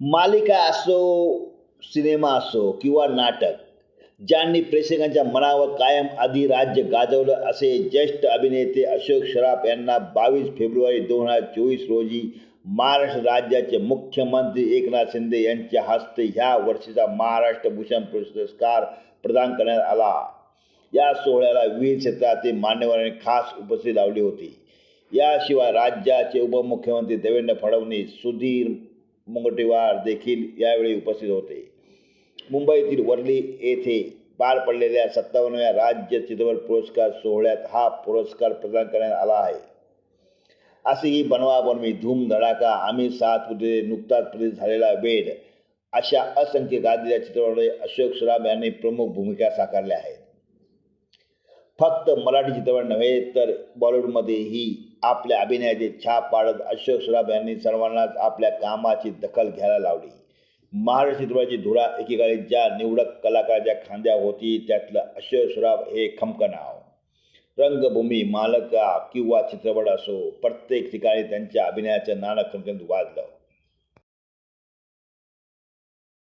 मालिका असो सिनेमा असो किंवा नाटक ज्यांनी प्रेक्षकांच्या मनावर कायम आधी राज्य गाजवलं असे ज्येष्ठ अभिनेते अशोक सराफ यांना बावीस फेब्रुवारी दोन हजार चोवीस रोजी महाराष्ट्र राज्याचे मुख्यमंत्री एकनाथ शिंदे यांच्या हस्ते ह्या वर्षीचा महाराष्ट्र भूषण पुरस्कार प्रदान करण्यात आला. या सोहळ्याला विविध क्षेत्रातील मान्यवरांनी खास उपस्थिती लावली होती. याशिवाय राज्याचे उपमुख्यमंत्री देवेंद्र फडणवीस सुधीर मुंगटीवार देखील यावेळी उपस्थित होते. मुंबईतील वर्ली येथे पार पडलेल्या सत्तावन्नव्या राज्य चित्रपट पुरस्कार सोहळ्यात हा पुरस्कार प्रदान करण्यात आला आहे. अशी ही बनवाबनवी धूम धडाका आम्ही सात पुतळे नुकताच प्रसिद्ध झालेला वेड अशा असंख्य गाजलेल्या चित्रपटामध्ये अशोक सराफ यांनी प्रमुख भूमिका साकारल्या आहेत. फक्त मराठी चित्रपट नव्हे तर बॉलिवूडमध्येही आपल्या अभिनयाची छाप पाडत अशोक सराफ यांनी सर्वांनाच आपल्या कामाची दखल घ्यायला लावली. महाराष्ट्र चित्रपटाची धुरा एकेकाळी ज्या निवडक कलाकाराच्या खांद्या होती त्यातलं अशोक सराफ हे खमकं नाव. रंगभूमी मालका किंवा चित्रपट असो प्रत्येक ठिकाणी त्यांच्या अभिनयाचं नाणं खणखणीत वाजलं.